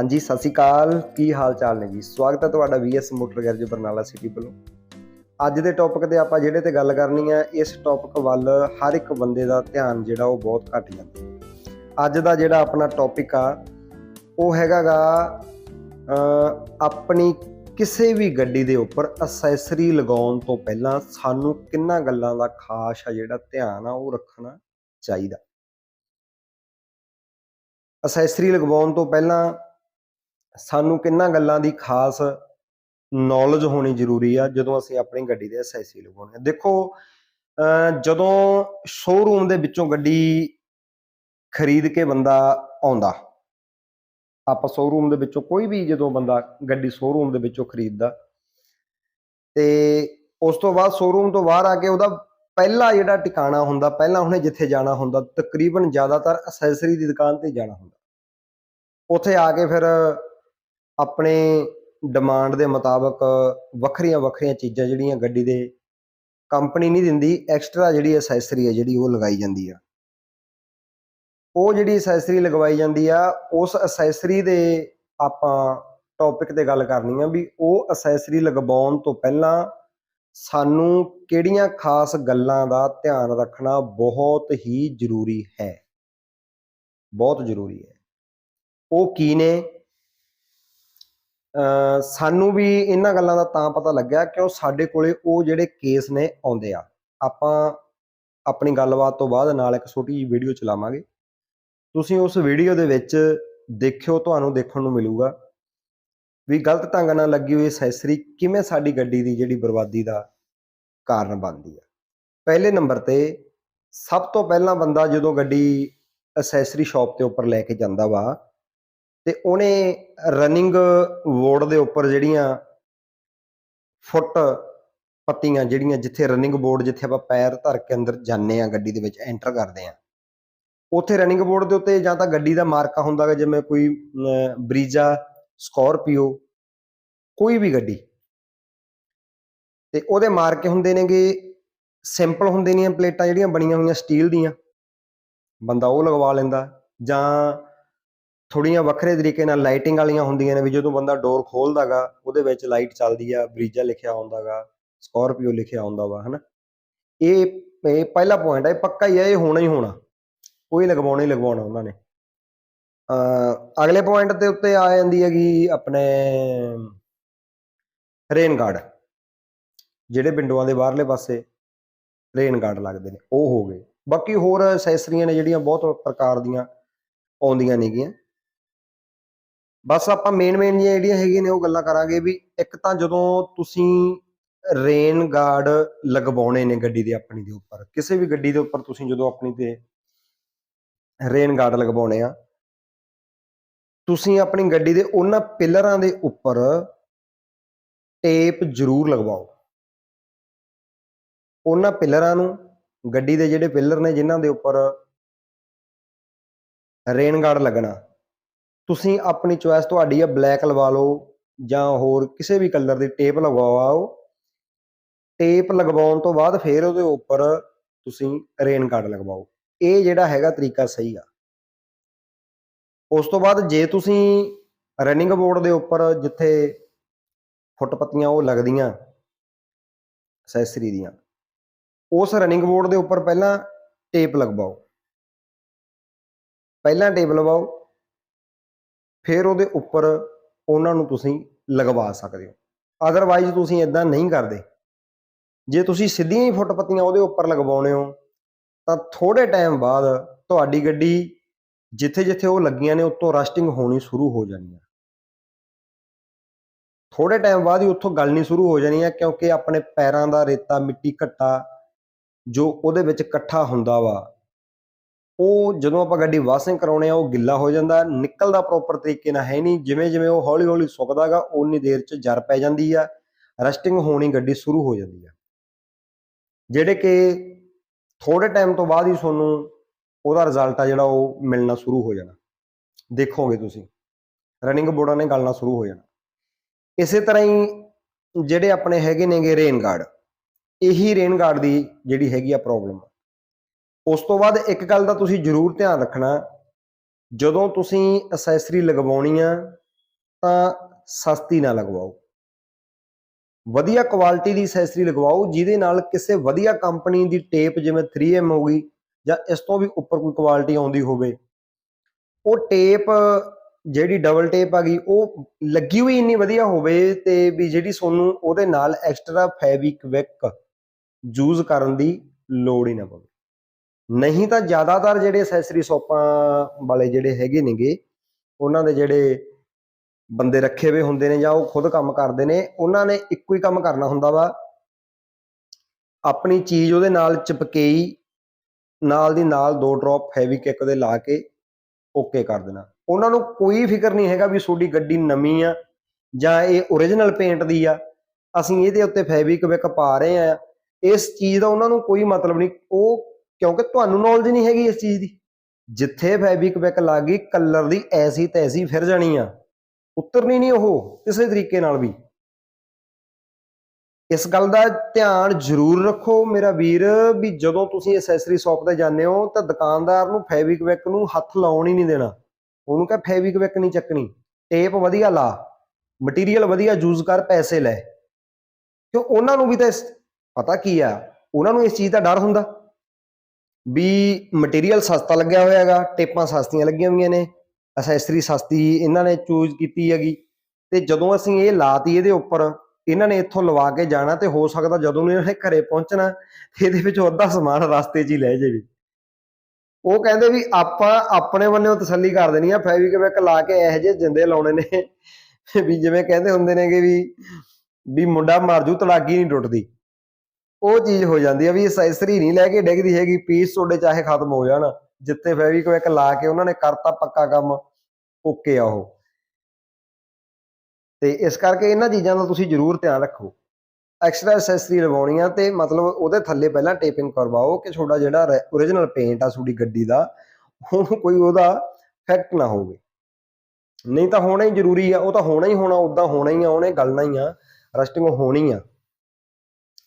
ਹਾਂਜੀ, ਸਤਿ ਸ਼੍ਰੀ ਅਕਾਲ। ਕੀ ਹਾਲ ਚਾਲ ਨੇ ਜੀ? ਸਵਾਗਤ ਹੈ ਤੁਹਾਡਾ VS motor garage Barnala city ਵੱਲੋਂ। ਅੱਜ ਦੇ ਟੌਪਿਕ ਤੇ ਆਪਾਂ ਜਿਹੜੇ ਤੇ ਗੱਲ ਕਰਨੀ ਹੈ, ਇਸ ਟੌਪਿਕ ਵੱਲ ਹਰ ਇੱਕ ਬੰਦੇ ਦਾ ਧਿਆਨ ਜਿਹੜਾ ਉਹ ਬਹੁਤ ਘੱਟ ਜਾਂਦਾ ਅੱਜ ਦਾ ਜਿਹੜਾ ਆਪਣਾ ਟੌਪਿਕ ਆ, ਉਹ ਹੈਗਾਗਾ ਆਪਣੀ ਕਿਸੇ ਵੀ ਗੱਡੀ ਦੇ ਉੱਪਰ ਅਸੈਸਰੀ ਲਗਾਉਣ ਤੋਂ ਪਹਿਲਾਂ ਸਾਨੂੰ ਕਿੰਨਾ ਗੱਲਾਂ ਦਾ ਖਾਸ ਆ ਜਿਹੜਾ ਧਿਆਨ ਆ, ਉਹ ਰੱਖਣਾ ਚਾਹੀਦਾ। ਅਸੈਸਰੀ ਲਗਵਾਉਣ ਤੋਂ ਪਹਿਲਾਂ ਸਾਨੂੰ ਕਿੰਨਾ ਗੱਲਾਂ ਦੀ ਖਾਸ ਨੌਲੇਜ ਹੋਣੀ ਜ਼ਰੂਰੀ ਆ, ਜਦੋਂ ਅਸੀਂ ਆਪਣੀ ਗੱਡੀ ਦੇ ਅਸੈਸਰੀ ਲਗਾਉਣੇ ਆ ਦੇਖੋ, ਅਹ ਜਦੋਂ ਸ਼ੋਰੂਮ ਦੇ ਵਿੱਚੋਂ ਗੱਡੀ ਖਰੀਦ ਕੇ ਬੰਦਾ ਆਉਂਦਾ, ਆਪਾਂ ਸ਼ੋਰੂਮ ਦੇ ਵਿੱਚੋਂ ਕੋਈ ਵੀ ਜਦੋਂ ਬੰਦਾ ਗੱਡੀ ਸ਼ੋਰੂਮ ਦੇ ਵਿੱਚੋਂ ਖਰੀਦਦਾ, ਤੇ ਉਸ ਤੋਂ ਬਾਅਦ ਸ਼ੋਰੂਮ ਤੋਂ ਬਾਹਰ ਆ ਕੇ ਉਹਦਾ ਪਹਿਲਾ ਜਿਹੜਾ ਟਿਕਾਣਾ ਹੁੰਦਾ, ਪਹਿਲਾਂ ਉਹਨੇ ਜਿੱਥੇ ਜਾਣਾ ਹੁੰਦਾ, ਤਕਰੀਬਨ ਜ਼ਿਆਦਾਤਰ ਅਸੈਸਰੀ ਦੀ ਦੁਕਾਨ ਤੇ ਜਾਣਾ ਹੁੰਦਾ। ਉੱਥੇ ਆ ਕੇ ਫਿਰ ਆਪਣੇ ਡਿਮਾਂਡ ਦੇ ਮੁਤਾਬਕ ਵੱਖਰੀਆਂ ਵੱਖਰੀਆਂ ਚੀਜ਼ਾਂ ਜਿਹੜੀਆਂ ਗੱਡੀ ਦੇ ਕੰਪਨੀ ਨਹੀਂ ਦਿੰਦੀ ਐਕਸਟਰਾ ਜਿਹੜੀ ਅਸੈਸਰੀ ਹੈ ਜਿਹੜੀ ਉਹ ਲਗਾਈ ਜਾਂਦੀ ਆ। ਉਹ ਜਿਹੜੀ ਅਸੈਸਰੀ ਲਗਵਾਈ ਜਾਂਦੀ ਆ, ਉਸ ਅਸੈਸਰੀ ਦੇ ਆਪਾਂ ਟੌਪਿਕ ਤੇ ਗੱਲ ਕਰਨੀ ਆ ਵੀ ਉਹ ਅਸੈਸਰੀ ਲਗਵਾਉਣ ਤੋਂ ਪਹਿਲਾਂ ਸਾਨੂੰ ਕਿਹੜੀਆਂ ਖਾਸ ਗੱਲਾਂ ਦਾ ਧਿਆਨ ਰੱਖਣਾ ਬਹੁਤ ਹੀ ਜ਼ਰੂਰੀ ਹੈ। ਬਹੁਤ ਜ਼ਰੂਰੀ ਹੈ। ਉਹ ਕੀ ਨੇ? ਸਾਨੂੰ ਵੀ ਇਹਨਾਂ ਗੱਲਾਂ ਦਾ ਤਾਂ ਪਤਾ ਲੱਗਿਆ ਕਿਉਂ ਸਾਡੇ ਕੋਲੇ ਉਹ ਜਿਹੜੇ ਕੇਸ ਨੇ ਆਉਂਦੇ ਆ। ਆਪਾਂ ਆਪਣੀ ਗੱਲਬਾਤ ਤੋਂ ਬਾਅਦ ਨਾਲ ਇੱਕ ਛੋਟੀ ਜਿਹੀ ਵੀਡੀਓ ਚਲਾਵਾਂਗੇ। ਤੁਸੀਂ ਉਸ ਵੀਡੀਓ ਦੇ ਵਿੱਚ ਦੇਖਿਓ, ਤੁਹਾਨੂੰ ਦੇਖਣ ਨੂੰ ਮਿਲੂਗਾ ਵੀ ਗਲਤ ਢੰਗ ਨਾਲ ਲੱਗੀ ਹੋਈ ਅਸੈਸਰੀ ਕਿਵੇਂ ਸਾਡੀ ਗੱਡੀ ਦੀ ਜਿਹੜੀ ਬਰਬਾਦੀ ਦਾ ਕਾਰਨ ਬਣਦੀ ਆ। ਪਹਿਲੇ ਨੰਬਰ ਤੇ ਸਭ ਤੋਂ ਪਹਿਲਾਂ ਬੰਦਾ ਜਦੋਂ ਗੱਡੀ ਅਸੈਸਰੀ ਸ਼ਾਪ ਤੇ ਉੱਪਰ ਲੈ ਕੇ ਜਾਂਦਾ ਵਾ ਤੇ ਉਹਨੇ ਰਨਿੰਗ ਬੋਰਡ ਦੇ ਉੱਪਰ ਜਿਹੜੀਆਂ ਫੁੱਟ ਪੱਤੀਆਂ ਜਿਹੜੀਆਂ ਜਿੱਥੇ ਰਨਿੰਗ ਬੋਰਡ ਜਿੱਥੇ ਆਪਾਂ ਪੈਰ ਧਰ ਕੇ ਅੰਦਰ ਜਾਂਦੇ ਆ ਗੱਡੀ ਦੇ ਵਿੱਚ ਐਂਟਰ ਕਰਦੇ ਆ ਉੱਥੇ ਰਨਿੰਗ ਬੋਰਡ ਦੇ ਉੱਤੇ ਜਾਂ ਤਾਂ ਗੱਡੀ ਦਾ ਮਾਰਕਾ ਹੁੰਦਾ ਹੈ ਜਿਵੇਂ ਕੋਈ ਬਰੀਜਾ, ਸਕੋਰਪੀਓ, ਕੋਈ ਵੀ ਗੱਡੀ। ਤੇ ਉਹਦੇ ਮਾਰਕੇ ਹੁੰਦੇ ਨੇਗੇ ਸਿੰਪਲ ਹੁੰਦੇ ਨੇ ਪਲੇਟਾਂ ਜਿਹੜੀਆਂ ਬਣੀਆਂ ਹੋਈਆਂ ਸਟੀਲ ਦੀਆਂ। ਬੰਦਾ ਉਹ ਲਗਵਾ ਲੈਂਦਾ ਜਾਂ ਥੋੜੀਆਂ ਵੱਖਰੇ ਤਰੀਕੇ ਨਾਲ ਲਾਈਟਿੰਗ ਵਾਲੀਆਂ ਹੁੰਦੀਆਂ ਨੇ ਵੀ ਜਦੋਂ ਬੰਦਾ ਡੋਰ ਖੋਲਦਾਗਾ, ਉਹਦੇ ਵਿੱਚ ਲਾਈਟ ਚੱਲਦੀ ਆ, ਬਰੀਜਾ ਲਿਖਿਆ ਹੁੰਦਾਗਾ ਸਕਾਰਪੀਓ ਲਿਖਿਆ ਹੁੰਦਾ ਵਾ, ਹਨਾ? ਇਹ ਇਹ ਪਹਿਲਾ ਪੁਆਇੰਟ ਹੈ ਪੱਕਾ ਹੀ ਹੈ ਇਹ ਹੋਣਾ ਹੀ ਹੋਣਾ। ਕੋਈ ਲਗਵਾਉਣਾ ਹੀ ਲਗਵਾਉਣਾ ਉਹਨਾਂ ਨੇ। ਅ ਅਗਲੇ ਪੁਆਇੰਟ ਦੇ ਉੱਤੇ ਆ ਜਾਂਦੀ ਹੈਗੀ ਆਪਣੇ ਰੇਨ ਗਾਰਡ ਜਿਹੜੇ ਵਿੰਡੋਆਂ ਦੇ ਬਾਹਰਲੇ ਪਾਸੇ ਰੇਨ ਗਾਰਡ ਲੱਗਦੇ ਨੇ, ਉਹ ਹੋ ਗਏ। ਬਾਕੀ ਹੋਰ ਅਸੈਸਰੀਆਂ ਨੇ ਜਿਹੜੀਆਂ ਬਹੁਤ ਪ੍ਰਕਾਰ ਦੀਆਂ ਆਉਂਦੀਆਂ ਨੇਗੀਆਂ। ਬਸ ਆਪਾਂ ਮੇਨ ਮੇਨ ਜਿਹੜੀਆਂ ਹੈਗੀਆਂ ਨੇ ਉਹ ਗੱਲਾਂ ਕਰਾਂਗੇ ਵੀ ਇੱਕ ਤਾਂ ਜਦੋਂ ਤੁਸੀਂ ਰੇਨ ਗਾਰਡ ਲਗਵਾਉਣੇ ਨੇ ਗੱਡੀ ਦੇ ਆਪਣੀ ਦੇ ਉੱਪਰ, ਕਿਸੇ ਵੀ ਗੱਡੀ ਦੇ ਉੱਪਰ ਤੁਸੀਂ ਜਦੋਂ ਆਪਣੀ ਤੇ ਰੇਨ ਗਾਰਡ ਲਗਵਾਉਣੇ ਆ, ਤੁਸੀਂ ਆਪਣੀ ਗੱਡੀ ਦੇ ਉਹਨਾਂ ਪਿਲਰਾਂ ਦੇ ਉੱਪਰ ਟੇਪ ਜ਼ਰੂਰ ਲਗਵਾਓ। ਉਹਨਾਂ ਪਿਲਰਾਂ ਨੂੰ, ਗੱਡੀ ਦੇ ਜਿਹੜੇ ਪਿਲਰ ਨੇ ਜਿਨ੍ਹਾਂ ਦੇ ਉੱਪਰ ਰੇਨ ਗਾਰਡ ਲੱਗਣਾ ਤੁਸੀਂ ਆਪਣੀ ਚੁਆਇਸ ਤੁਹਾਡੀ ਆ ਬਲੈਕ ਲਵਾ ਲਓ ਜਾਂ ਹੋਰ ਕਿਸੇ ਵੀ ਕਲਰ ਦੀ ਟੇਪ ਲਗਵਾਓ। ਟੇਪ ਲਗਵਾਉਣ ਤੋਂ ਬਾਅਦ ਫਿਰ ਉਹਦੇ ਉੱਪਰ ਤੁਸੀਂ ਰੇਨ ਗਾਰਡ ਲਗਵਾਓ। ਇਹ ਜਿਹੜਾ ਹੈਗਾ ਤਰੀਕਾ ਸਹੀ ਆ। ਉਸ ਤੋਂ ਬਾਅਦ ਜੇ ਤੁਸੀਂ ਰਨਿੰਗ ਬੋਰਡ ਦੇ ਉੱਪਰ ਜਿੱਥੇ ਫੁੱਟ ਪੱਤੀਆਂ ਉਹ ਲੱਗਦੀਆਂ ਅਸੈਸਰੀ ਦੀਆਂ, ਉਸ ਰਨਿੰਗ ਬੋਰਡ ਦੇ ਉੱਪਰ ਪਹਿਲਾਂ ਟੇਪ ਲਗਵਾਓ। ਪਹਿਲਾਂ ਟੇਪ ਲਵਾਓ ਫਿਰ ਉਹਦੇ ਉੱਪਰ ਉਹਨਾਂ ਨੂੰ ਤੁਸੀਂ ਲਗਵਾ ਸਕਦੇ ਹੋ। ਅਦਰਵਾਈਜ਼ ਤੁਸੀਂ ਇਦਾਂ ਨਹੀਂ ਕਰਦੇ। ਜੇ ਤੁਸੀਂ ਸਿੱਧੀਆਂ ਹੀ ਫੁੱਟ ਪੱਤੀਆਂ ਉਹਦੇ ਉੱਪਰ ਲਗਵਾਉਣੇ ਹੋ, ਤਾਂ ਥੋੜੇ ਟਾਈਮ ਬਾਅਦ ਤੁਹਾਡੀ ਗੱਡੀ ਜਿੱਥੇ ਜਿੱਥੇ ਉਹ ਲੱਗੀਆਂ ਨੇ ਉੱਤੋਂ ਰਸਟਿੰਗ ਹੋਣੀ ਸ਼ੁਰੂ ਹੋ ਜਾਣੀ ਹੈ ਥੋੜੇ ਟਾਈਮ ਬਾਅਦ ਹੀ ਉੱਥੋਂ ਗਲਣੀ ਸ਼ੁਰੂ ਹੋ ਜਾਣੀ ਹੈ ਕਿਉਂਕਿ ਆਪਣੇ ਪੈਰਾਂ ਦਾ ਰੇਤਾ, ਮਿੱਟੀ ਘੱਟਾ ਜੋ ਉਹਦੇ ਵਿੱਚ ਇਕੱਠਾ ਹੁੰਦਾ ਵਾ ਉਹ ਜਦੋਂ ਆਪਾਂ ਗੱਡੀ ਵਾਸ਼ਿੰਗ ਕਰਾਉਣੇ ਆ, ਉਹ ਗਿੱਲਾ ਹੋ ਜਾਂਦਾ, ਨਿਕਲਦਾ ਪ੍ਰੋਪਰ ਤਰੀਕੇ ਨਾਲ ਹੈ ਨਹੀਂ। ਜਿਵੇਂ ਜਿਵੇਂ ਉਹ ਹੌਲੀ ਹੌਲੀ ਸੁੱਕਦਾਗਾ ਉਨੀ ਦੇਰ ਚ ਜਰ ਪੈ ਜਾਂਦੀ ਆ, ਰਸਟਿੰਗ ਹੋਣੀ ਗੱਡੀ ਸ਼ੁਰੂ ਹੋ ਜਾਂਦੀ ਆ। ਜਿਹੜੇ ਕਿ ਥੋੜੇ ਟਾਈਮ ਤੋਂ ਬਾਅਦ ਹੀ ਤੁਹਾਨੂੰ ਉਹਦਾ ਰਿਜ਼ਲਟ ਆ ਜਿਹੜਾ ਉਹ ਮਿਲਣਾ ਸ਼ੁਰੂ ਹੋ ਜਾਣਾ। ਦੇਖੋਗੇ ਤੁਸੀਂ ਰਨਿੰਗ ਬੋਰਡਾਂ ਨੇ ਗਲਣਾ ਸ਼ੁਰੂ ਹੋ ਜਾਣਾ। ਇਸੇ ਤਰ੍ਹਾਂ ਹੀ ਜਿਹੜੇ ਆਪਣੇ ਹੈਗੇ ਨੇਗੇ ਰੇਨ ਗਾਰਡ ਇਹੀ ਰੇਨ ਗਾਰਡ ਦੀ ਜਿਹੜੀ ਹੈਗੀ ਆ ਪ੍ਰੋਬਲਮ ਉਸ ਤੋਂ ਬਾਅਦ ਇੱਕ ਗੱਲ ਦਾ ਤੁਸੀਂ ਜ਼ਰੂਰ ਧਿਆਨ ਰੱਖਣਾ, ਜਦੋਂ ਤੁਸੀਂ ਅਸੈਸਰੀ ਲਗਵਾਉਣੀ ਆ, ਤਾਂ ਸਸਤੀ ਨਾ ਲਗਵਾਓ। ਵਧੀਆ ਕੁਆਲਿਟੀ ਦੀ ਅਸੈਸਰੀ ਲਗਵਾਓ, ਜਿਹਦੇ ਨਾਲ ਕਿਸੇ ਵਧੀਆ ਕੰਪਨੀ ਦੀ ਟੇਪ ਜਿਵੇਂ 3M ਹੋ ਗਈ ਜਾਂ ਇਸ ਤੋਂ ਵੀ ਉੱਪਰ ਕੋਈ ਕੁਆਲਿਟੀ ਆਉਂਦੀ ਹੋਵੇ, ਉਹ ਟੇਪ ਜਿਹੜੀ ਡਬਲ ਟੇਪ ਆ ਗਈ, ਉਹ ਲੱਗੀ ਹੋਈ ਇੰਨੀ ਵਧੀਆ ਹੋਵੇ ਤੇ ਵੀ ਜਿਹੜੀ ਤੁਹਾਨੂੰ ਉਹਦੇ ਨਾਲ ਐਕਸਟਰਾ ਫੈਬਿਕ ਯੂਜ਼ ਕਰਨ ਦੀ ਲੋੜ ਹੀ ਨਾ ਪਵੇ। ਨਹੀਂ ਤਾਂ ਜ਼ਿਆਦਾਤਰ ਜਿਹੜੇ ਐਕਸੈਸਰੀ ਸ਼ੋਪਾਂ ਵਾਲੇ ਜਿਹੜੇ ਹੈਗੇ ਨੇਗੇ, ਉਹਨਾਂ ਦੇ ਜਿਹੜੇ ਬੰਦੇ ਰੱਖੇ ਹੋਏ ਹੁੰਦੇ ਨੇ ਜਾਂ ਉਹ ਖੁਦ ਕੰਮ ਕਰਦੇ ਨੇ, ਉਹਨਾਂ ਨੇ ਇੱਕੋ ਹੀ ਕੰਮ ਕਰਨਾ ਹੁੰਦਾ ਵਾ। ਆਪਣੀ ਚੀਜ਼ ਉਹਦੇ ਨਾਲ ਚਿਪਕੇਈ, ਨਾਲ ਦੀ ਨਾਲ ਦੋ ਡ੍ਰੌਪ ਫੈਵਿਕਿਕ ਦੇ ਲਾ ਕੇ ਓਕੇ ਕਰ ਦੇਣਾ। ਉਹਨਾਂ ਨੂੰ ਕੋਈ ਫਿਕਰ ਨਹੀਂ ਹੈਗਾ ਵੀ ਤੁਹਾਡੀ ਗੱਡੀ ਨਵੀਂ ਆ ਜਾਂ ਇਹ origignal ਪੇਂਟ ਦੀ ਆ। ਅਸੀਂ ਇਹਦੇ ਉੱਤੇ ਫੈਵਿਕ ਪਾ ਰਹੇ ਆ। ਇਸ ਚੀਜ਼ ਦਾ ਉਹਨਾਂ ਨੂੰ ਕੋਈ ਮਤਲਬ ਨਹੀਂ, ਉਹ ਕਿਉਂਕਿ ਤੁਹਾਨੂੰ ਨੌਲੇਜ ਨਹੀਂ ਹੈਗੀ ਇਸ ਚੀਜ਼ ਦੀ। ਜਿੱਥੇ ਫੈਬਿਕ ਵਿਕ ਲੱਗ ਗਈ ਕਲਰ ਦੀ ਐਸੀ ਤੈਸੀ ਫਿਰ ਜਾਣੀ ਆ। ਉਤਰਨੀ ਨਹੀਂ ਉਹ, ਕਿਸੇ ਤਰੀਕੇ ਨਾਲ ਵੀ। ਇਸ ਗੱਲ ਦਾ ਧਿਆਨ ਜ਼ਰੂਰ ਰੱਖੋ ਮੇਰਾ ਵੀਰ, ਵੀ ਜਦੋਂ ਤੁਸੀਂ ਐਕਸੈਸਰੀ ਸ਼ਾਪ ਤੇ ਜਾਂਦੇ ਹੋ, ਤਾਂ ਦੁਕਾਨਦਾਰ ਨੂੰ ਫੈਬਿਕ ਵਿਕ ਨੂੰ ਹੱਥ ਲਾਉਣ ਹੀ ਨਹੀਂ ਦੇਣਾ। ਉਹਨੂੰ ਕਹ ਫੈਬਰਿਕ ਵਿਕ ਨਹੀਂ ਚੱਕਣੀ। ਟੇਪ ਵਧੀਆ ਲਾ। ਮਟੀਰੀਅਲ ਵਧੀਆ ਯੂਜ਼ ਕਰ, ਪੈਸੇ ਲੈ। ਕਿਉਂ? ਉਹਨਾਂ ਨੂੰ ਵੀ ਤਾਂ ਇਸ- ਪਤਾ ਕੀ ਆ? ਉਹਨਾਂ ਨੂੰ ਇਸ ਚੀਜ਼ ਦਾ ਡਰ ਹੁੰਦਾ। ਵੀ ਮਟੀਰੀਅਲ ਸਸਤਾ ਲੱਗਿਆ ਹੋਇਆ ਹੈਗਾ, ਟੇਪਾਂ ਸਸਤੀਆਂ ਲੱਗੀਆਂ ਹੋਈਆਂ ਨੇ ਅਸੈਸਰੀ ਸਸਤੀ ਇਹਨਾਂ ਨੇ ਚੂਜ਼ ਕੀਤੀ ਹੈਗੀ। ਤੇ ਜਦੋਂ ਅਸੀਂ ਇਹ ਲਾਤੀ ਇਹਦੇ ਉੱਪਰ, ਇਹਨਾਂ ਨੇ ਇੱਥੋਂ ਲਵਾ ਕੇ ਜਾਣਾ ਤੇ ਹੋ ਸਕਦਾ ਜਦੋਂ ਇਹਨਾਂ ਨੇ ਘਰੇ ਪਹੁੰਚਣਾ ਇਹਦੇ ਵਿੱਚੋਂ ਅੱਧਾ ਸਮਾਨ ਰਸਤੇ 'ਚ ਹੀ ਲੈ ਜਾਵੇ। ਉਹ ਕਹਿੰਦੇ ਵੀ ਆਪਾਂ ਆਪਣੇ ਵੱਲੋਂ ਤਸੱਲੀ ਕਰ ਦੇਣੀ ਆ ਫੈਵਿਕ ਲਾ ਕੇ ਇਹੋ ਜਿਹੇ ਜਿੰਦੇ ਲਾਉਣੇ ਨੇ। ਵੀ ਜਿਵੇਂ ਕਹਿੰਦੇ ਹੁੰਦੇ ਨੇਗੇ ਵੀ ਵੀ ਮੁੰਡਾ ਮਰ ਜੂ ਤੜਾਗੀ ਨਹੀਂ ਟੁੱਟਦੀ। ਉਹ ਚੀਜ਼ ਹੋ ਜਾਂਦੀ ਆ ਵੀ ਅਸੈਸਰੀ ਨਹੀਂ ਲੈ ਕੇ ਡਿੱਗਦੀ ਹੈਗੀ ਪੀਸ ਤੁਹਾਡੇ ਚਾਹੇ ਖਤਮ ਹੋ ਜਾਣ। ਜਿੱਥੇ ਫੈਵਿਕ ਲਾ ਕੇ ਉਹਨਾਂ ਨੇ ਕਰਤਾ ਪੱਕਾ ਕੰਮ ਓਕੇ ਆ ਉਹ। ਤੇ ਇਸ ਕਰਕੇ ਇਹਨਾਂ ਚੀਜ਼ਾਂ ਦਾ ਤੁਸੀਂ ਜ਼ਰੂਰ ਧਿਆਨ ਰੱਖੋ। ਐਕਸਟਰਾ ਅਸੈਸਰੀ ਲਵਾਉਣੀ ਤੇ ਮਤਲਬ ਉਹਦੇ ਥੱਲੇ ਪਹਿਲਾਂ ਟੇਪਿੰਗ ਕਰਵਾਓ ਕਿ ਤੁਹਾਡਾ ਜਿਹੜਾ origignal ਪੇਂਟ ਆ ਤੁਹਾਡੀ ਗੱਡੀ ਦਾ, ਉਹਨੂੰ ਕੋਈ ਉਹਦਾ ਇਫੈਕਟ ਨਾ ਹੋਵੇ। ਨਹੀਂ ਤਾਂ ਹੋਣਾ ਹੀ ਜ਼ਰੂਰੀ ਆ, ਉਹ ਤਾਂ ਹੋਣਾ ਹੀ ਹੋਣਾ ਉਦਾਂ ਹੋਣਾ ਹੀ ਆ, ਉਹਨੇ ਗਲਣਾ ਹੀ ਆ, ਰਸਟਿੰਗ ਹੋਣੀ ਆ।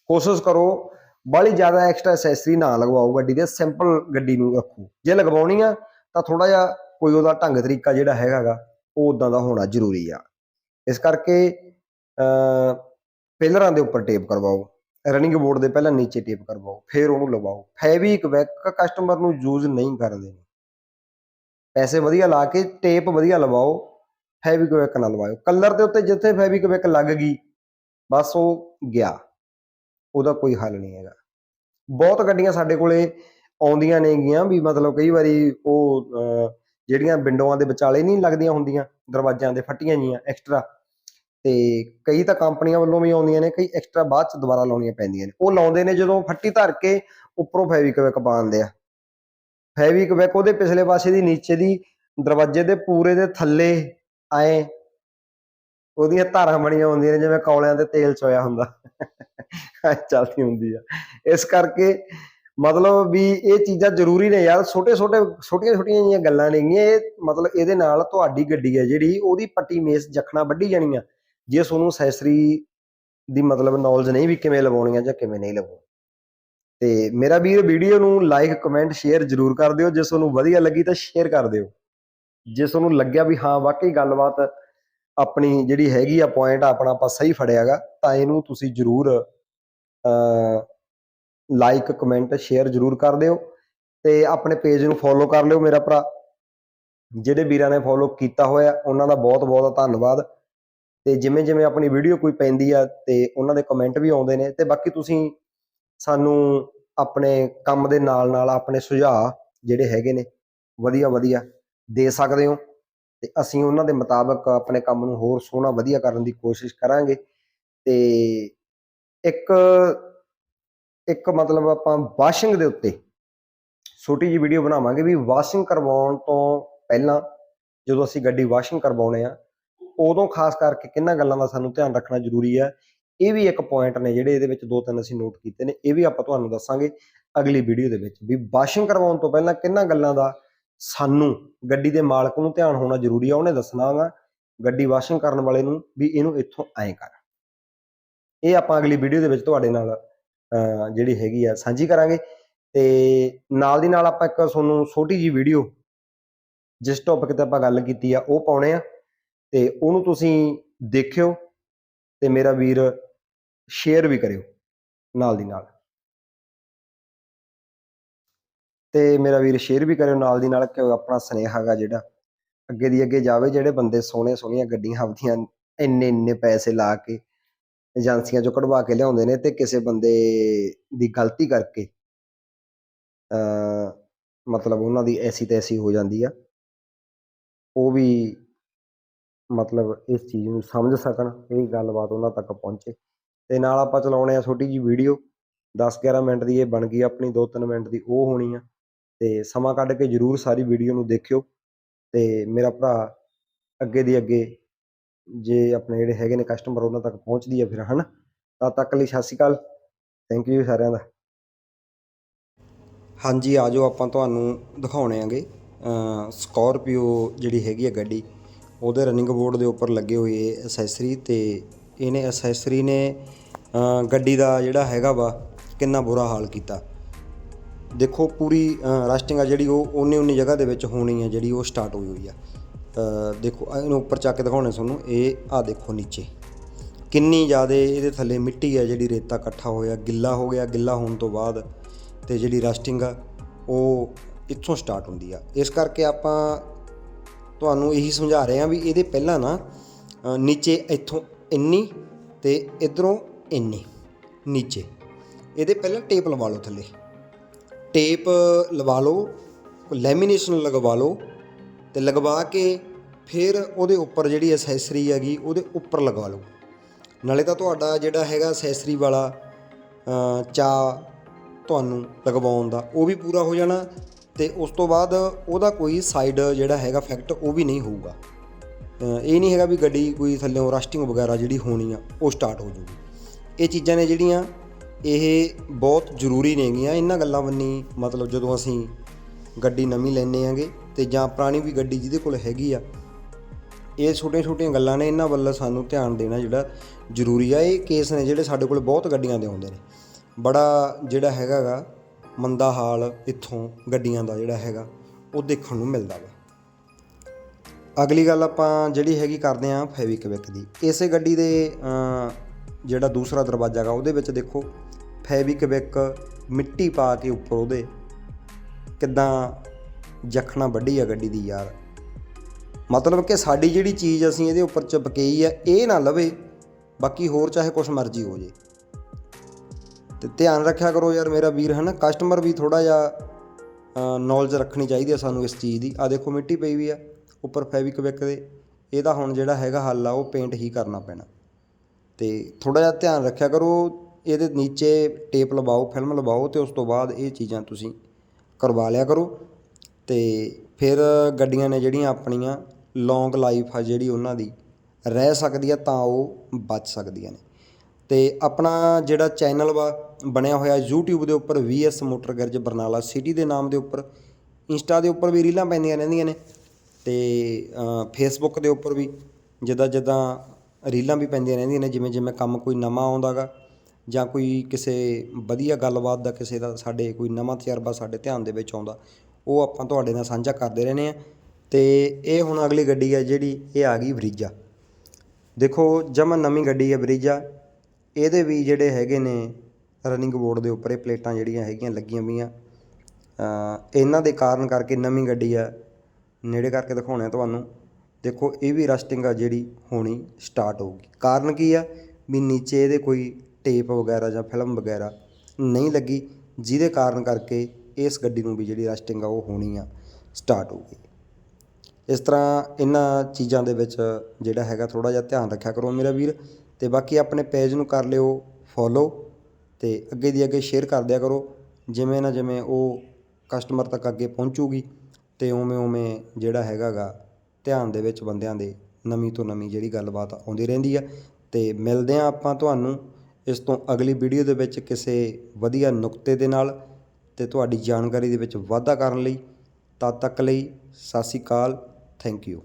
ਕੋਸ਼ਿਸ਼ ਕਰੋ ਬਾਹਲੀ ਜ਼ਿਆਦਾ ਐਕਸਟਰਾ ਅਸੈਸਰੀ ਨਾ ਲਗਵਾਓ ਗੱਡੀ ਦੇ ਸਿੰਪਲ ਗੱਡੀ ਨੂੰ ਰੱਖੋ। ਜੇ ਲਗਵਾਉਣੀ ਆ, ਤਾਂ ਥੋੜਾ ਜਿਹਾ ਕੋਈ ਉਹਦਾ ਢੰਗ ਤਰੀਕਾ ਜਿਹੜਾ ਹੈਗਾਗਾ, ਉਹ ਉਦਾਂ ਦਾ ਹੋਣਾ ਜ਼ਰੂਰੀ ਆ। ਇਸ ਕਰਕੇ ਅ ਪਿਲਰਾਂ ਦੇ ਉੱਪਰ ਟੇਪ ਕਰਵਾਓ ਰਨਿੰਗ ਬੋਰਡ ਦੇ ਪਹਿਲਾਂ ਨੀਚੇ ਟੇਪ ਕਰਵਾਓ, ਫਿਰ ਉਹਨੂੰ ਲਵਾਓ ਫੈਬਰਿਕ ਵੈਕ ਕਸਟਮਰ ਨੂੰ ਯੂਜ਼ ਨਹੀਂ ਕਰਦੇ। ਨੇ ਪੈਸੇ ਵਧੀਆ ਲਾ ਕੇ ਟੇਪ ਵਧੀਆ ਲਵਾਓ ਫੈਵਿਕ ਵੈਕ ਨਾ ਲਵਾਓ ਕਲਰ ਦੇ ਉੱਤੇ ਜਿੱਥੇ ਫੈਬਰਿਕ ਵੈਕ ਲੱਗ ਗਈ, ਬਸ ਉਹ ਗਿਆ। ਉਹਦਾ ਕੋਈ ਹੱਲ ਨਹੀਂ ਹੈਗਾ। ਬਹੁਤ ਗੱਡੀਆਂ ਸਾਡੇ ਕੋਲੇ ਆਉਂਦੀਆਂ ਨੇਗੀਆਂ ਵੀ ਮਤਲਬ ਕਈ ਵਾਰੀ ਉਹ ਅਹ, ਜਿਹੜੀਆਂ ਵਿੰਡੋਆਂ ਦੇ ਵਿਚਾਲੇ ਨਹੀਂ ਲੱਗਦੀਆਂ ਹੁੰਦੀਆਂ ਦਰਵਾਜ਼ਿਆਂ ਦੇ ਫੱਟੀਆਂ ਜੀਆਂ ਐਕਸਟਰਾ ਤੇ ਕਈ ਤਾਂ ਕੰਪਨੀਆਂ ਵੱਲੋਂ ਵੀ ਆਉਂਦੀਆਂ ਨੇ ਕਈ ਐਕਸਟਰਾ ਬਾਅਦ ਚ ਦੁਬਾਰਾ ਲਾਉਣੀਆਂ ਪੈਂਦੀਆਂ ਨੇ। ਉਹ ਲਾਉਂਦੇ ਨੇ ਜਦੋਂ ਫੱਟੀ ਧਰ ਕੇ ਉੱਪਰੋਂ ਫੈਬਰਿਕ ਵਿਕ ਪਾਉਂਦੇ ਆ। ਫੈਬਰਿਕ ਵਿਕ ਉਹਦੇ ਪਿਛਲੇ ਪਾਸੇ ਦੀ ਨੀਚੇ ਦੀ ਦਰਵਾਜ਼ੇ ਦੇ ਪੂਰੇ ਦੇ ਥੱਲੇ ਆਏ ਉਹਦੀਆਂ ਧਾਰਾਂ ਬਣੀਆਂ ਹੁੰਦੀਆਂ ਨੇ ਜਿਵੇਂ ਕੌਲਿਆਂ ਤੇ ਤੇਲ ਚੋਇਆ ਹੁੰਦਾ। ਚੱਲਦੀ ਹੁੰਦੀ ਆ। ਇਸ ਕਰਕੇ ਮਤਲਬ ਵੀ ਇਹ ਚੀਜ਼ਾਂ ਜ਼ਰੂਰੀ ਨੇ ਯਾਰ। ਛੋਟੇ ਛੋਟੇ, ਛੋਟੀਆਂ ਛੋਟੀਆਂ ਜਿਹੀਆਂ ਗੱਲਾਂ ਨੇਗੀਆਂ ਇਹ ਮਤਲਬ ਇਹਦੇ ਨਾਲ ਤੁਹਾਡੀ ਗੱਡੀ ਹੈ ਜਿਹੜੀ, ਉਹਦੀ ਪੱਟੀ ਮੇਸ ਜਖਣਾ ਵੱਢੀ ਜਾਣੀ ਆ। ਜੇ ਤੁਹਾਨੂੰ ਅਸੈਸਰੀ ਦੀ ਮਤਲਬ ਨੌਲੇਜ ਨਹੀਂ ਵੀ ਕਿਵੇਂ ਲਵਾਉਣੀ ਆ ਜਾਂ ਕਿਵੇਂ ਨਹੀਂ ਲਵਾਉਣੀ। ਤੇ ਮੇਰਾ ਵੀਰ ਵੀਡੀਓ ਨੂੰ ਲਾਈਕ ਕਮੈਂਟ ਸ਼ੇਅਰ ਜ਼ਰੂਰ ਕਰ ਦਿਓ। ਜੇ ਤੁਹਾਨੂੰ ਵਧੀਆ ਲੱਗੀ ਤਾਂ ਸ਼ੇਅਰ ਕਰ ਦਿਓ। ਜੇ ਤੁਹਾਨੂੰ ਲੱਗਿਆ ਵੀ ਹਾਂ, ਵਾਕਈ ਗੱਲਬਾਤ ਆਪਣੀ ਜਿਹੜੀ ਹੈਗੀ ਆ ਪੁਆਇੰਟ ਆਪਣਾ ਆਪਾਂ ਸਹੀ ਫੜਿਆਗਾ ਤਾਂ ਇਹਨੂੰ ਤੁਸੀਂ ਜ਼ਰੂਰ ਲਾਈਕ ਕਮੈਂਟ ਸ਼ੇਅਰ ਜ਼ਰੂਰ ਕਰ ਦਿਓ ਤੇ ਆਪਣੇ ਪੇਜ ਨੂੰ ਫੋਲੋ ਕਰ ਲਿਓ ਮੇਰਾ ਭਰਾ। ਜਿਹੜੇ ਵੀਰਾਂ ਨੇ ਫੋਲੋ ਕੀਤਾ ਹੋਇਆ, ਉਹਨਾਂ ਦਾ ਬਹੁਤ ਬਹੁਤ ਧੰਨਵਾਦ। ਤੇ ਜਿਵੇਂ ਜਿਵੇਂ ਆਪਣੀ ਵੀਡੀਓ ਕੋਈ ਪੈਂਦੀ ਆ ਤੇ ਉਹਨਾਂ ਦੇ ਕਮੈਂਟ ਵੀ ਆਉਂਦੇ ਨੇ ਤੇ ਬਾਕੀ ਤੁਸੀਂ ਸਾਨੂੰ ਆਪਣੇ ਕੰਮ ਦੇ ਨਾਲ ਨਾਲ ਆਪਣੇ ਸੁਝਾਅ ਜਿਹੜੇ ਹੈਗੇ ਨੇ, ਵਧੀਆ ਵਧੀਆ ਦੇ ਸਕਦੇ ਹੋ। ਤੇ ਅਸੀਂ ਉਹਨਾਂ ਦੇ ਮੁਤਾਬਕ ਆਪਣੇ ਕੰਮ ਨੂੰ ਹੋਰ ਸੋਹਣਾ ਵਧੀਆ ਕਰਨ ਦੀ ਕੋਸ਼ਿਸ਼ ਕਰਾਂਗੇ ਤੇ ਇੱਕ ਇੱਕ ਮਤਲਬ ਆਪਾਂ ਵਾਸ਼ਿੰਗ ਦੇ ਉੱਤੇ ਛੋਟੀ ਜੀ ਵੀਡੀਓ ਬਣਾਵਾਂਗੇ ਵੀ ਵਾਸ਼ਿੰਗ ਕਰਵਾਉਣ ਤੋਂ ਪਹਿਲਾਂ ਜਦੋਂ ਅਸੀਂ ਗੱਡੀ ਵਾਸ਼ਿੰਗ ਕਰਵਾਉਣੇ ਆ, ਉਦੋਂ ਖਾਸ ਕਰਕੇ ਕਿੰਨਾ ਗੱਲਾਂ ਦਾ ਸਾਨੂੰ ਧਿਆਨ ਰੱਖਣਾ ਜ਼ਰੂਰੀ ਹੈ ਇਹ ਵੀ ਇੱਕ ਪੁਆਇੰਟ ਨੇ ਜਿਹੜੇ ਇਹਦੇ ਵਿੱਚ ਦੋ ਤਿੰਨ ਅਸੀਂ ਨੋਟ ਕੀਤੇ ਨੇ, ਇਹ ਵੀ ਆਪਾਂ ਤੁਹਾਨੂੰ ਦੱਸਾਂਗੇ ਅਗਲੀ ਵੀਡੀਓ ਦੇ ਵਿੱਚ ਵੀ ਵਾਸ਼ਿੰਗ ਕਰਵਾਉਣ ਤੋਂ ਪਹਿਲਾਂ ਕਿੰਨਾ ਗੱਲਾਂ ਦਾ ਸਾਨੂੰ ਗੱਡੀ ਦੇ ਮਾਲਕ ਨੂੰ ਧਿਆਨ ਹੋਣਾ ਜ਼ਰੂਰੀ ਆ, ਉਹਨੇ ਦੱਸਣਾ ਵਾ ਗੱਡੀ ਵਾਸ਼ਿੰਗ ਕਰਨ ਵਾਲੇ ਨੂੰ ਵੀ ਇਹਨੂੰ ਇੱਥੋਂ ਐਂ ਕਰ। ਇਹ ਆਪਾਂ ਅਗਲੀ ਵੀਡੀਓ ਦੇ ਵਿੱਚ ਤੁਹਾਡੇ ਨਾਲ ਜਿਹੜੀ ਹੈਗੀ ਆ ਸਾਂਝੀ ਕਰਾਂਗੇ। ਤੇ ਨਾਲ ਦੀ ਨਾਲ ਆਪਾਂ ਇੱਕ ਤੁਹਾਨੂੰ ਛੋਟੀ ਜੀ ਵੀਡੀਓ ਜਿਸ ਟੌਪਿਕ ਤੇ ਆਪਾਂ ਗੱਲ ਕੀਤੀ ਆ, ਉਹ ਪਾਉਣੇ ਆ। ਤੇ ਉਹਨੂੰ ਤੁਸੀਂ ਦੇਖਿਓ ਤੇ ਮੇਰਾ ਵੀਰ ਸ਼ੇਅਰ ਵੀ ਕਰਿਓ, ਨਾਲ ਦੀ ਨਾਲ। ਤੇ ਮੇਰਾ ਵੀਰ ਸ਼ੇਅਰ ਵੀ ਕਰਿਓ, ਨਾਲ ਦੀ ਨਾਲ ਕਿ ਆਪਣਾ ਸੁਨੇਹਾ ਹੈਗਾ ਜਿਹੜਾ ਅੱਗੇ ਦੀ ਅੱਗੇ ਜਾਵੇ, ਜਿਹੜੇ ਬੰਦੇ ਸੋਹਣੇ ਸੋਹਣੀਆਂ ਗੱਡੀਆਂ, ਆਪਦੀਆਂ ਇੰਨੇ ਇੰਨੇ ਪੈਸੇ ਲਾ ਕੇ ਏਜੰਸੀਆਂ ਚੋਂ ਕਢਵਾ ਕੇ ਲਿਆਉਂਦੇ ਨੇ ਤੇ ਕਿਸੇ ਬੰਦੇ ਦੀ ਗਲਤੀ ਕਰਕੇ ਮਤਲਬ ਉਹਨਾਂ ਦੀ ਐਸੀ ਤੈਸੀ ਹੋ ਜਾਂਦੀ ਆ। ਉਹ ਵੀ ਮਤਲਬ ਇਸ ਚੀਜ਼ ਨੂੰ ਸਮਝ ਸਕਣ, ਇਹ ਗੱਲਬਾਤ ਉਹਨਾਂ ਤੱਕ ਪਹੁੰਚੇ। ਤੇ ਨਾਲ ਆਪਾਂ ਚਲਾਉਣੇ ਆ ਛੋਟੀ ਜੀ ਵੀਡੀਓ 10 11 ਮਿੰਟ ਦੀ ਇਹ ਬਣ ਗਈ ਆਪਣੀ 2-3 ਮਿੰਟ ਦੀ ਉਹ ਹੋਣੀ ਆ। ਤੇ ਸਮਾਂ ਕੱਢ ਕੇ ਜਰੂਰ ਸਾਰੀ ਵੀਡੀਓ ਨੂੰ ਦੇਖਿਓ। ਤੇ ਮੇਰਾ ਭਰਾ ਅੱਗੇ ਦੀ ਅੱਗੇ ਜੇ ਆਪਣੇ ਜਿਹੜੇ ਹੈਗੇ ਨੇ ਕਸਟਮਰ ਉਹਨਾਂ ਤੱਕ ਪਹੁੰਚਦੀ ਹੈ ਫਿਰ, ਹਨ? ਤਦ ਤੱਕ ਲਈ ਸਤਿ ਸ਼੍ਰੀ ਅਕਾਲ। ਥੈਂਕ ਯੂ ਸਾਰਿਆਂ ਦਾ। ਹਾਂਜੀ ਆਜੋ ਆਪਾਂ ਤੁਹਾਨੂੰ ਦਿਖਾਉਣੇ ਆਂਗੇ। ਸਕਾਰਪੀਓ ਜਿਹੜੀ ਹੈਗੀ ਆ ਗੱਡੀ, ਉਹਦੇ ਰਨਿੰਗ ਬੋਰਡ ਦੇ ਉੱਪਰ ਲੱਗੇ ਹੋਏ ਐਸੈਸਰੀ ਤੇ ਇਹਨੇ ਐਸੈਸਰੀ ਨੇ ਗੱਡੀ ਦਾ ਜਿਹੜਾ ਹੈਗਾ ਵਾ, ਕਿੰਨਾ ਬੁਰਾ ਹਾਲ ਕੀਤਾ। ਦੇਖੋ ਪੂਰੀ ਰਸਟਿੰਗ ਆ ਜਿਹੜੀ ਉਹ ਉਨੀ ਉਨੀ ਜਗ੍ਹਾ ਦੇ ਵਿੱਚ ਹੋਣੀ ਆ ਜਿਹੜੀ ਉਹ ਸਟਾਰਟ ਹੋਈ ਹੋਈ ਆ। ਅ, ਦੇਖੋ ਇਹਨੂੰ ਉੱਪਰ ਚੱਕ ਕੇ ਦਿਖਾਉਣੇ ਤੁਹਾਨੂੰ। ਇਹ ਆ ਦੇਖੋ ਨੀਚੇ। ਕਿੰਨੀ ਜ਼ਿਆਦਾ ਇਹਦੇ ਥੱਲੇ ਮਿੱਟੀ ਆ ਜਿਹੜੀ ਰੇਤਾ ਇਕੱਠਾ ਹੋਇਆ ਗਿੱਲਾ ਹੋ ਗਿਆ। ਗਿੱਲਾ ਹੋਣ ਤੋਂ ਬਾਅਦ ਤੇ ਜਿਹੜੀ ਰਸਟਿੰਗ ਆ ਉਹ ਇੱਥੋਂ ਸਟਾਰਟ ਹੁੰਦੀ ਆ। ਇਸ ਕਰਕੇ ਆਪਾਂ ਤੁਹਾਨੂੰ ਇਹੀ ਸਮਝਾ ਰਹੇ ਹਾਂ ਵੀ ਇਹਦੇ ਪਹਿਲਾਂ ਨਾ ਨੀਚੇ ਇੱਥੋਂ ਇੰਨੀ ਤੇ ਇਧਰੋਂ ਇੰਨੀ ਨੀਚੇ। ਇਹਦੇ ਪਹਿਲਾਂ ਟੇਪ ਲਵਾ ਲਓ ਥੱਲੇ। ਟੇਪ ਲਵਾ ਲਓ ਲੈਮੀਨੇਸ਼ਨ ਲਗਵਾ ਲਓ। ਤੇ ਲਗਵਾ ਕੇ ਫਿਰ ਉਹਦੇ ਉੱਪਰ ਜਿਹੜੀ ਅਸੈਸਰੀ ਹੈਗੀ ਉਹਦੇ ਉੱਪਰ ਲਗਾ ਲਓ। ਨਾਲੇ ਤਾਂ ਤੁਹਾਡਾ ਜਿਹੜਾ ਹੈਗਾ ਅਸੈਸਰੀ ਵਾਲਾ ਅ, ਚਾ ਤੁਹਾਨੂੰ ਲਗਵਾਉਣ ਦਾ ਉਹ ਵੀ ਪੂਰਾ ਹੋ ਜਾਣਾ ਤੇ ਉਸ ਤੋਂ ਬਾਅਦ ਉਹਦਾ ਕੋਈ ਸਾਈਡ ਜਿਹੜਾ ਹੈਗਾ ਇਫੈਕਟ ਉਹ ਵੀ ਨਹੀਂ ਹੋਊਗਾ। ਇਹ ਨਹੀਂ ਹੈਗਾ ਵੀ ਗੱਡੀ ਕੋਈ ਥੱਲੇੋਂ ਰਸਟਿੰਗ ਵਗੈਰਾ ਜਿਹੜੀ ਹੋਣੀ ਆ ਉਹ ਸਟਾਰਟ ਹੋ ਜੂਗੀ ਇਹ ਚੀਜ਼ਾਂ ਨੇ ਜਿਹੜੀਆਂ ਇਹ ਬਹੁਤ ਜ਼ਰੂਰੀ ਨੇਗੀਆਂ। ਇਹਨਾਂ ਗੱਲਾਂ ਬੰਨੀ ਮਤਲਬ ਜਦੋਂ ਅਸੀਂ ਗੱਡੀ ਨਵੀਂ ਲੈਨੇ ਆਂਗੇ ਤੇ ਜਾਂ ਪੁਰਾਣੀ ਵੀ ਗੱਡੀ ਜਿਹਦੇ ਕੋਲ ਹੈਗੀ ਆ, ਇਹ ਛੋਟੀਆਂ ਛੋਟੀਆਂ ਗੱਲਾਂ ਨੇ, ਇਹਨਾਂ ਵੱਲ ਸਾਨੂੰ ਧਿਆਨ ਦੇਣਾ ਜਿਹੜਾ ਜ਼ਰੂਰੀ ਆ। ਇਹ ਕੇਸ ਨੇ ਜਿਹੜੇ ਸਾਡੇ ਕੋਲ ਬਹੁਤ ਗੱਡੀਆਂ ਦੇ ਆਉਂਦੇ ਨੇ। ਬੜਾ ਜਿਹੜਾ ਹੈਗਾਗਾ ਮੰਦਾ ਹਾਲ ਇੱਥੋਂ ਗੱਡੀਆਂ ਦਾ ਜਿਹੜਾ ਹੈਗਾ, ਉਹ ਦੇਖਣ ਨੂੰ ਮਿਲਦਾ ਵਾ ਅਗਲੀ ਗੱਲ ਆਪਾਂ ਜਿਹੜੀ ਹੈਗੀ ਕਰਦੇ ਆਂ ਫੈਵਿਕਵਿਕ ਦੀ। ਇਸੇ ਗੱਡੀ ਦੇ ਜਿਹੜਾ ਦੂਸਰਾ ਦਰਵਾਜ਼ਾ ਹੈਗਾ ਉਹਦੇ ਵਿੱਚ ਦੇਖੋ ਫੈਵਿਕਵਿਕ ਮਿੱਟੀ ਪਾ ਕੇ ਉੱਪਰ ਉਹਦੇ ਕਿੱਦਾਂ ਜਖਣਾ ਵੱਡੀ ਆ ਗੱਡੀ ਦੀ ਯਾਰ। ਮਤਲਬ ਕਿ ਸਾਡੀ ਜਿਹੜੀ ਚੀਜ਼ ਅਸੀਂ ਇਹਦੇ ਉੱਪਰ ਚਪਕਈ ਆ, ਇਹ ਨਾ ਲਵੇ, ਬਾਕੀ ਹੋਰ ਚਾਹੇ ਕੁਛ ਮਰਜ਼ੀ ਹੋ ਜੇ। ਤੇ ਧਿਆਨ ਰੱਖਿਆ ਕਰੋ ਯਾਰ ਮੇਰਾ ਵੀਰ ਹੈ ਨਾ ਕਸਟਮਰ ਵੀ ਥੋੜਾ ਜਿਹਾ ਨੌਲੇਜ ਰੱਖਣੀ ਚਾਹੀਦੀ ਹੈ ਸਾਨੂੰ ਇਸ ਚੀਜ਼ ਦੀ। ਆ ਦੇਖੋ ਮਿੱਟੀ ਪਈ ਵੀ ਆ, ਉੱਪਰ ਫੈਵਿਕਵਿਕ ਦੇ, ਇਹਦਾ ਹੁਣ ਜਿਹੜਾ ਹੈਗਾ ਹੱਲ ਆ, ਉਹ ਪੇਂਟ ਹੀ ਕਰਨਾ ਪੈਣਾ। ਤੇ ਥੋੜਾ ਜਿਹਾ ਧਿਆਨ ਰੱਖਿਆ ਕਰੋ, ਇਹਦੇ ਨੀਚੇ ਟੇਪ ਲਵਾਓ ਫਿਲਮ ਲਵਾਓ ਤੇ ਉਸ ਤੋਂ ਬਾਅਦ ਇਹ ਚੀਜ਼ਾਂ ਤੁਸੀਂ ਕਰਵਾ ਲਿਆ ਕਰੋ। ਅਤੇ ਫਿਰ ਗੱਡੀਆਂ ਨੇ ਜਿਹੜੀਆਂ ਆਪਣੀਆਂ ਲੌਂਗ ਲਾਈਫ ਆ ਜਿਹੜੀ ਉਹਨਾਂ ਦੀ, ਰਹਿ ਸਕਦੀ ਆ ਤਾਂ ਉਹ ਬਚ ਸਕਦੀਆਂ ਨੇ। ਅਤੇ ਆਪਣਾ ਜਿਹੜਾ ਚੈਨਲ ਵਾ, ਬਣਿਆ ਹੋਇਆ ਯੂਟਿਊਬ ਦੇ ਉੱਪਰ ਵੀ VS motor garage Barnala city ਦੇ ਨਾਮ ਦੇ ਉੱਪਰ, ਇੰਸਟਾ ਦੇ ਉੱਪਰ ਵੀ ਰੀਲਾਂ ਪੈਂਦੀਆਂ ਰਹਿੰਦੀਆਂ ਨੇ ਅਤੇ ਫੇਸਬੁੱਕ ਦੇ ਉੱਪਰ ਵੀ ਜਿੱਦਾਂ ਜਿੱਦਾਂ ਰੀਲਾਂ ਵੀ ਪੈਂਦੀਆਂ ਰਹਿੰਦੀਆਂ ਨੇ, ਜਿਵੇਂ ਜਿਵੇਂ ਕੰਮ ਕੋਈ ਨਵਾਂ ਆਉਂਦਾ ਗਾ ਜਾਂ ਕੋਈ ਕਿਸੇ ਵਧੀਆ ਗੱਲਬਾਤ ਦਾ ਕਿਸੇ ਦਾ ਸਾਡੇ ਕੋਈ ਨਵਾਂ ਤਜਰਬਾ ਸਾਡੇ ਧਿਆਨ ਦੇ ਵਿੱਚ ਆਉਂਦਾ ਉਹ ਆਪਾਂ ਤੁਹਾਡੇ ਨਾਲ ਸਾਂਝਾ ਕਰਦੇ ਰਹਿੰਦੇ ਆ ਤੇ ਇਹ ਹੁਣ ਅਗਲੀ ਗੱਡੀ ਹੈ ਜਿਹੜੀ, ਇਹ ਆ ਗਈ ਬਰੀਜਾ ਦੇਖੋ, ਜਮਾ ਨਵੀਂ ਗੱਡੀ ਹੈ ਬਰੀਜਾ ਇਹਦੇ ਵੀ ਜਿਹੜੇ ਹੈਗੇ ਨੇ ਰਨਿੰਗ ਬੋਰਡ ਦੇ ਉੱਪਰ ਇਹ ਪਲੇਟਾਂ ਜਿਹੜੀਆਂ ਹੈਗੀਆਂ ਲੱਗੀਆਂ ਵੀਆਂ ਇਹਨਾਂ ਦੇ ਕਾਰਨ ਕਰਕੇ ਨਵੀਂ ਗੱਡੀ ਆ। ਨੇੜੇ ਕਰਕੇ ਦਿਖਾਉਣੇ ਆ ਤੁਹਾਨੂੰ। ਦੇਖੋ, ਇਹ ਵੀ ਰਸਟਿੰਗ ਆ ਜਿਹੜੀ ਹੋਣੀ ਸਟਾਰਟ ਹੋਊਗੀ। ਕਾਰਨ ਕੀ ਆ? ਵੀ ਨੀਚੇ ਇਹਦੇ ਕੋਈ ਟੇਪ ਵਗੈਰਾ ਜਾਂ ਫਿਲਮ ਵਗੈਰਾ ਨਹੀਂ ਲੱਗੀ, ਜਿਹਦੇ ਕਾਰਨ ਕਰਕੇ ਇਸ ਗੱਡੀ ਨੂੰ ਵੀ ਜਿਹੜੀ ਰਸਟਿੰਗ ਆ ਉਹ ਹੋਣੀ ਆ ਸਟਾਰਟ ਹੋਊਗੀ ਇਸ ਤਰ੍ਹਾਂ ਇਹਨਾਂ ਚੀਜ਼ਾਂ ਦੇ ਵਿੱਚ ਜਿਹੜਾ ਹੈਗਾ ਥੋੜਾ ਜਿਹਾ ਧਿਆਨ ਰੱਖਿਆ ਕਰੋ ਮੇਰਾ ਵੀਰ ਤੇ ਬਾਕੀ ਆਪਣੇ ਪੇਜ ਨੂੰ ਕਰ ਲਿਓ ਫੋਲੋ ਤੇ ਅੱਗੇ ਦੀ ਅੱਗੇ ਸ਼ੇਅਰ ਕਰ ਦਿਆ ਕਰੋ, ਜਿਵੇਂ ਨਾ ਜਿਵੇਂ ਉਹ ਕਸਟਮਰ ਤੱਕ ਅੱਗੇ ਪਹੁੰਚੂਗੀ ਤੇ ਉਵੇਂ ਉਵੇਂ ਜਿਹੜਾ ਹੈਗਾਗਾ ਧਿਆਨ ਦੇ ਵਿੱਚ ਬੰਦਿਆਂ ਦੇ ਨਵੀਂ ਤੋਂ ਨਵੀਂ ਜਿਹੜੀ ਗੱਲਬਾਤ ਆਉਂਦੀ ਰਹਿੰਦੀ ਆ। ਤੇ ਮਿਲਦੇ ਆ ਆਪਾਂ ਤੁਹਾਨੂੰ ਇਸ ਤੋਂ ਅਗਲੀ ਵੀਡੀਓ ਦੇ ਵਿੱਚ ਕਿਸੇ ਵਧੀਆ ਨੁਕਤੇ ਦੇ ਨਾਲ। ਅਤੇ ਤੁਹਾਡੀ ਜਾਣਕਾਰੀ ਦੇ ਵਿੱਚ ਵਾਧਾ ਕਰਨ ਲਈ ਤਦ ਤੱਕ ਲਈ ਸਤਿ ਸ਼੍ਰੀ ਅਕਾਲ ਥੈਂਕ ਯੂ